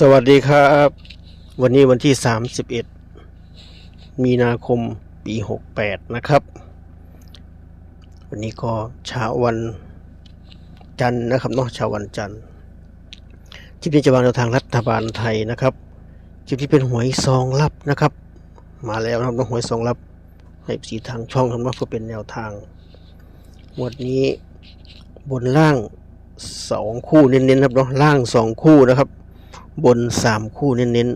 สวัสดีครับ วันนี้วันที่ 31 มีนาคมปี 68 นะครับ วันนี้ก็เช้าวันจันทร์นะครับเนาะเช้าวันจันทร์คลิปนี้จะวางแนวทางรัฐบาลไทยนะครับคลิปที่เป็นหวยซองลับนะครับ มาแล้วนะครับหวยซองลับให้สีทางช่องทำมาเพื่อเป็นแนวทางงวดนี้บนล่างสองคู่เน้นๆครับเนาะล่างสองคู่นะครับ บนสามคู่เน้น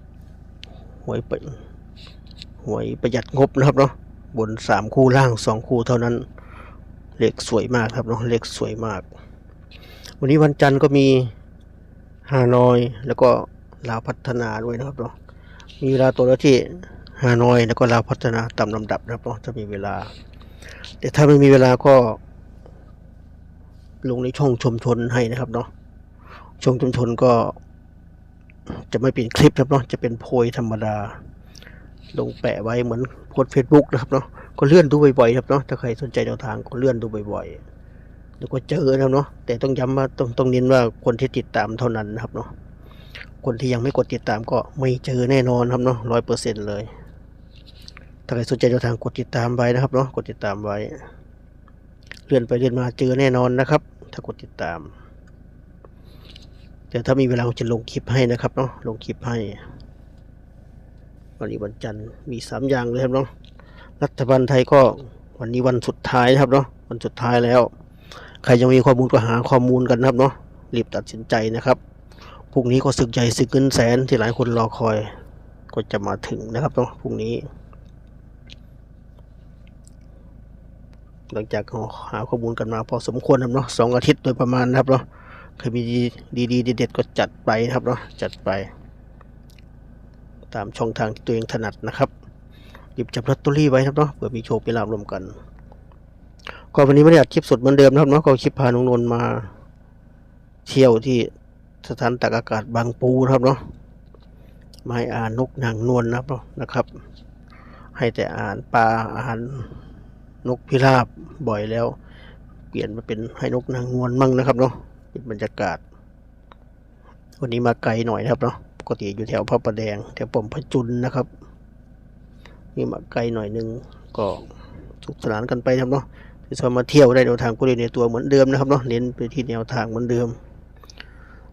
ๆหวยประหวยประหยัดงบนะครับเนาะบนสามคู่ล่างสองคู่เท่านั้นเลขสวยมากครับเนาะเลขสวยมาก วันนี้วันจันทร์ก็มีฮานอยแล้วก็ลาวพัฒนาด้วยนะครับเนาะมีเวลาตัวละที่ฮานอยแล้วก็ลาวพัฒนาตามลำดับนะครับเนาะถ้ามีเวลา แต่ถ้าไม่มีเวลาก็ลงในช่องชมชนให้นะครับเนาะ ช่วงชุมชนก็จะไม่เป็นคลิปครับเนาะจะเป็นโพยธรรมดา ลงแปะไว้เหมือนโพสเฟซบุ๊กนะครับเนาะก็เลื่อนดูบ่อยๆครับเนาะถ้าใครสนใจแนวทางก็เลื่อนดูบ่อยๆแล้วก็เจอนะครับเนาะแต่ต้องย้ำว่าต้องต้องเน้นว่าคนที่ติดตามเท่านั้นนะครับเนาะคนที่ยังไม่กดติดตามก็ไม่เจอแน่นอนครับเนาะร้อยเปอร์เซ็นต์เลย ถ้าใครสนใจแนวทางกดติดตามไว้นะครับเนาะกดติดตามไว้ เลื่อนไปเลื่อนมาเจอแน่นอนนะครับ ถ้ากดติดตาม แต่ถ้ามีเวลาผมจะลงคลิปให้นะครับเนาะลงคลิปให้วันนี้วันจันทร์มีสามอย่างเลยครับเนาะรัฐบาลไทยก็วันนี้วันสุดท้ายนะครับเนาะวันสุดท้ายแล้ว ใครยังมีข้อมูลก็หาข้อมูลกันนะครับเนาะรีบตัดสินใจนะครับพรุ่งนี้ก็ศึกใหญ่ศึกเงินแสนที่หลายคนรอคอย ก็จะมาถึงนะครับเนาะพรุ่งนี้หลังจากหาข้อมูลกันมาพอสมควรครับเนาะสองอาทิตย์โดยประมาณนะครับเนาะ ใครมีดีดีเด็ดๆก็จัดไปนะครับเนาะจัดไป ตามช่องทางที่ตัวเองถนัดนะครับหยิบจับลอตเตอรี่ไว้ครับเนาะเผื่อมีโชคมีลาบรวมกัน ก็วันนี้ไม่ได้อัดคลิปสดเหมือนเดิมนะครับเนาะก็คลิปพานุนนมา เที่ยวที่สถานตากอากาศบางปูครับเนาะไมาให้อ่านนกนางนวลนะครับนะครับ ให้แต่อ่านปลาอ่านนกพิราบบ่อยแล้ว เปลี่ยนมาเป็นให้นกนางนวลมั่งนะครับเนาะ เป็นบรรยากาศ วันนี้มาไกลหน่อยนะครับเนาะปกติอยู่แถวพระประแดงแถวปมพระจุลนะครับนี่มาไกลหน่อยหนึงก็สุขสนานกันไปนะครับเนาะที่ชอบมาเที่ยวได้แนวทางก็เรียนในตัวเหมือนเดิมนะครับเนาะเน้นไปที่แนวทางเหมือนเดิม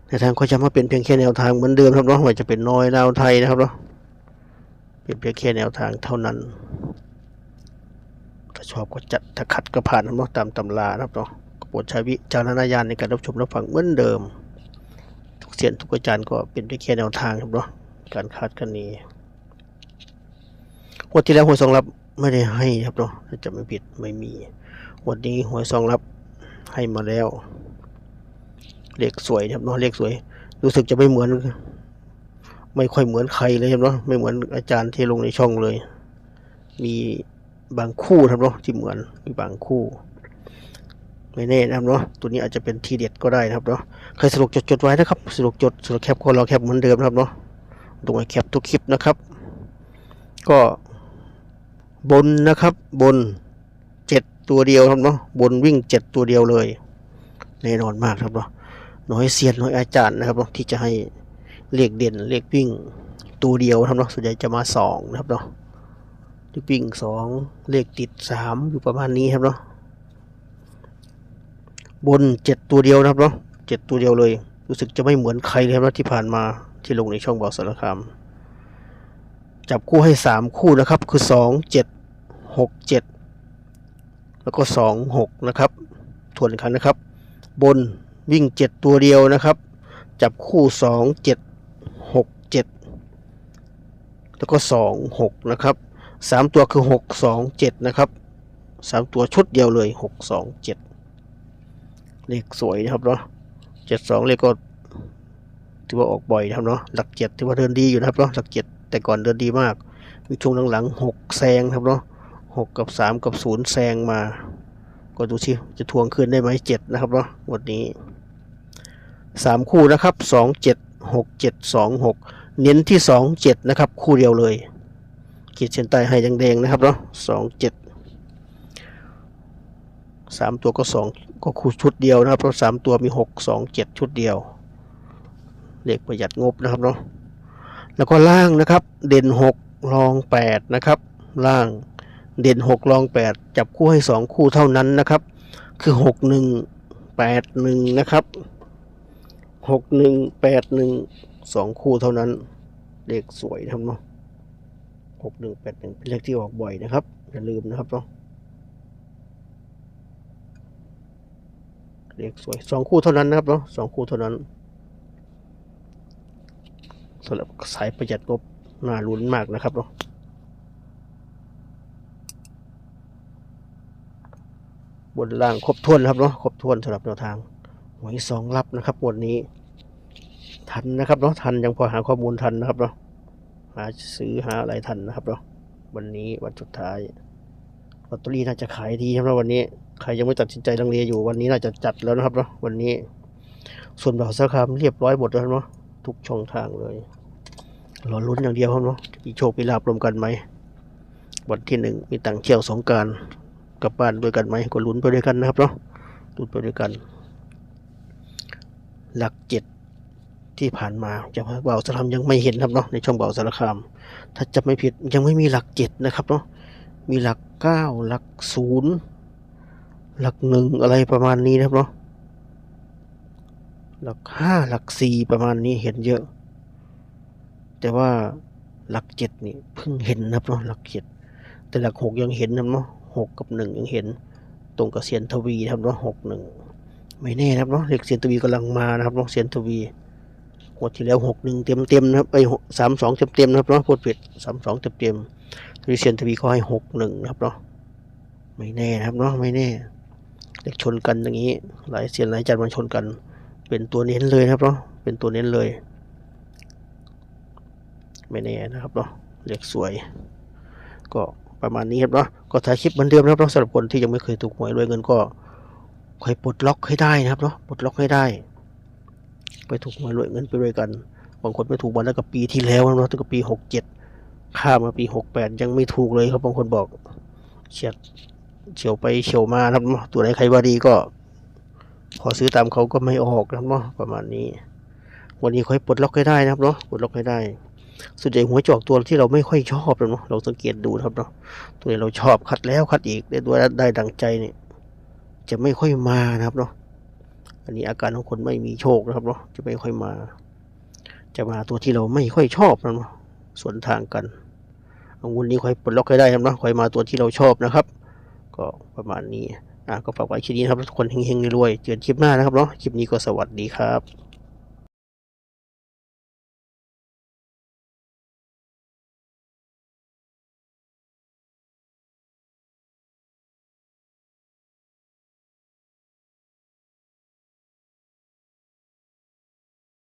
แนวทางก็จะมาเป็นเพียงแค่แนวทางเหมือนเดิมครับเนาะว่าจะเป็นน้อยลาวไทยนะครับเนาะเป็นเพียงแค่แนวทางเท่านั้นถ้าชอบก็จัดถ้าขัดก็ผ่านนะครับเนาะตามตำรานะครับเนาะ ปรดใช้วิจารณญาณในการรับชมรับฟังเหมือนเดิม ทุกเสียนทุกอาจารย์ก็เป็นได้แค่แนวทางครับเนาะการคาดคะเนงวันที่แล้วหวยซองรับไม่ได้ให้ครับเนาะถ้าจะไม่ผิดไม่มีวันนี้หวยซองรับให้มาแล้ว เลขสวยครับเนาะเลขสวย รู้สึกจะไม่เหมือน ไม่ค่อยเหมือนใครเลยครับเนาะไม่เหมือนอาจารย์ที่ลงในช่องเลย มีบางคู่ครับเนาะที่เหมือนมีบางคู่ ไม่แน่นะครับเนาะตัวนี้อาจจะเป็นทีเด็ดก็ได้นะครับเนาะใครสรุปจดจดไว้นะครับสรุปจดสรุปแคปก็รอแคปเหมือนเดิมนะครับเนาะตรงไอ้แคปทุกคลิปนะครับ ก็บนนะครับบนเจ็ดตัวเดียวครับเนาะบนวิ่งเจ็ดตัวเดียวเลยแน่นอนมากครับเนาะน้อยเซียนน้อยอาจารย์นะครับเนาะที่จะให้เลขเด่นเลขวิ่งตัวเดียวครับเนาะส่วนใหญ่จะมาสองนะครับเนาะเลขวิ่งสองเลขติดสามอยู่ประมาณนี้ครับเนาะ บนเจ็ดตัวเดียวนะครับเนาะเจ็ดตัวเดียวเลย รู้สึกจะไม่เหมือนใครเลยครับที่ผ่านมาที่ลงในช่องบอกสารคาม จับคู่ให้สามคู่นะครับ คือสองเจ็ดหกเจ็ดแล้วก็สองหกนะครับทวนครั้งนะครับ บนวิ่งเจ็ดตัวเดียวนะครับ จับคู่สองเจ็ดหกเจ็ดแล้วก็สองหกนะครับสามตัวคือหกสองเจ็ดนะครับสามตัวชุดเดียวเลยหกสองเจ็ด เลขสวยนะครับเนาะเจ็ดสองเลขก็ถือว่าออกบ่อยนะครับเนาะหลักเจ็ดถือว่าเดินดีอยู่นะครับเนาะหลักเจ็ดแต่ก่อนเดินดีมากมีช่วงหลังๆหกแซงครับเนาะหกกับสามกับศูนย์แซงมา ก็ดูสิจะทวงคืนได้ไหมเจ็ดนะครับเนาะวันนี้สามคู่นะครับสองเจ็ดหกเจ็ดสองหกเน้นที่สองเจ็ดนะครับ คู่เดียวเลยขีดเส้นใต้ให้แดงๆนะครับเนาะสองเจ็ดสามตัวก็สอง ก็คู่ชุดเดียวนะครับเพราะสามตัวมีหกสองเจ็ดชุดเดียวเลขประหยัดงบนะครับเนาะแล้วก็ล่างนะครับ เด่นหกรองแปดนะครับ ล่างเด่นหกรองแปดจับคู่ให้สองคู่เท่านั้นนะครับ คือหกหนึ่งแปดหนึ่งนะครับหกหนึ่งแปดหนึ่งสองคู่เท่านั้น เลขสวยนะครับเนาะหกหนึ่งแปดหนึ่งเป็นเลขที่ออกบ่อยนะครับ อย่าลืมนะครับเนาะ เลขสวยสองคู่เท่านั้นนะครับเนาะสองคู่เท่านั้นสำหรับสายประหยัดงบน่าลุ้นมากนะครับเนาะบนล่างครบถ้วนนะครับเนาะครบถ้วนสำหรับแนวทางหวยสองรับนะครับวันนี้ ทันนะครับเนาะทันยังพอหาข้อมูลทันนะครับเนาะหาซื้อหาอะไรทันนะครับเนาะวันนี้วันสุดท้ายลอตเตอรี่น่าจะขายดีนะครับวันนี้ใครยังไม่ตัดสินใจลังเลอยู่วันนี้น่าจะจัดแล้วนะครับเนาะวันนี้ ส่วนบ่าวสารคามเรียบร้อยหมดแล้วเนาะทุกช่องทางเลยรอลุ้นอย่างเดียวครับเนาะมีโชคมีลาบรวมกันไหมวันที่หนึ่งมีต่างเที่ยวสงการกลับบ้านด้วยกันไหมก็ลุ้นไปด้วยกันนะครับเนาะลุ้นไปด้วยกัน หลักเจ็ดที่ผ่านมาจะเบาสารคามยังไม่เห็นครับเนาะในช่องเบาสารคาม ถ้าจะไม่ผิดยังไม่มีหลักเจ็ดนะครับเนาะมีหลักเก้าหลักศูนย์ หลักหนึ่งอะไรประมาณนี้นะครับเนาะหลักห้าหลักสี่ประมาณนี้เห็นเยอะ แต่ว่าหลักเจ็ดนี่เพิ่งเห็นนะครับเนาะหลักเจ็ดแต่หลักหกยังเห็นนะเนาะหกกับหนึ่งยังเห็น ตรงกับเซียนทวีนะครับเนาะหกหนึ่งไม่แน่นะครับเนาะเหลขเซียนทวีกำลังมานะครับเนาะเซียนทวีงวดที่แล้วหกหนึ่งเต็มเต็มนะครับไอ้สามสองเต็มเต็มนะครับเนาะพูดผิดสามสองเต็มเต็มทีเซียนทวีเขาให้หกหนึ่งนะครับเนาะไม่แน่นะครับเนาะไม่แน่ เลขชนกันอย่างนี้ หลายเซียนหลายจันมันชนกัน เป็นตัวเน้นเลยนะครับเนาะเป็นตัวเน้นเลย ไม่แน่นะครับเนาะเลขสวย ก็ประมาณนี้ครับเนาะก็ถ่ายคลิปเหมือนเดิมนะครับเนาะสำหรับคนที่ยังไม่เคยถูกหวยรวยเงินก็คอยปลดล็อกให้ได้นะครับเนาะปลดล็อกให้ได้ไปถูกหวยรวยเงินไปรวยกันบางคนไม่ถูกวันแล้วกับปีที่แล้วนะเนาะตั้งแต่ปีหกเจ็ดข้ามมาปีหกแปดยังไม่ถูกเลยครับบางคนบอกเฉียด เฉียวไปเฉียวมาครับเนาะตัวไหนใครว่าดีก็ พอซื้อตามเขาก็ไม่ออกนะครับเนาะประมาณนี้ วันนี้ค่อยปลดล็อกให้ได้นะครับเนาะปลดล็อกให้ได้ส่วนใหญ่หัวจอกตัวที่เราไม่ค่อยชอบนะเนาะเราสังเกตดูนะครับเนาะตัวไหนเราชอบคัดแล้วคัดอีกได้ตัวได้ดังใจเนี่ยจะไม่ค่อยมานะครับเนาะอันนี้อาการของคนไม่มีโชคนะครับเนาะจะไม่ค่อยมา จะมาตัวที่เราไม่ค่อยชอบนะเนาะส่วนทางกันเอาวุนนี้ค่อยปลดล็อกให้ได้ครับเนาะค่อยมาตัวที่เราชอบนะครับ ก็ประมาณนี้อะก็ฝากไว้คลิปนี้นะครับทุกคนเฮงๆรวยๆเจอกันคลิปหน้านะครับเนาะคลิปนี้ก็สวัสดีครับ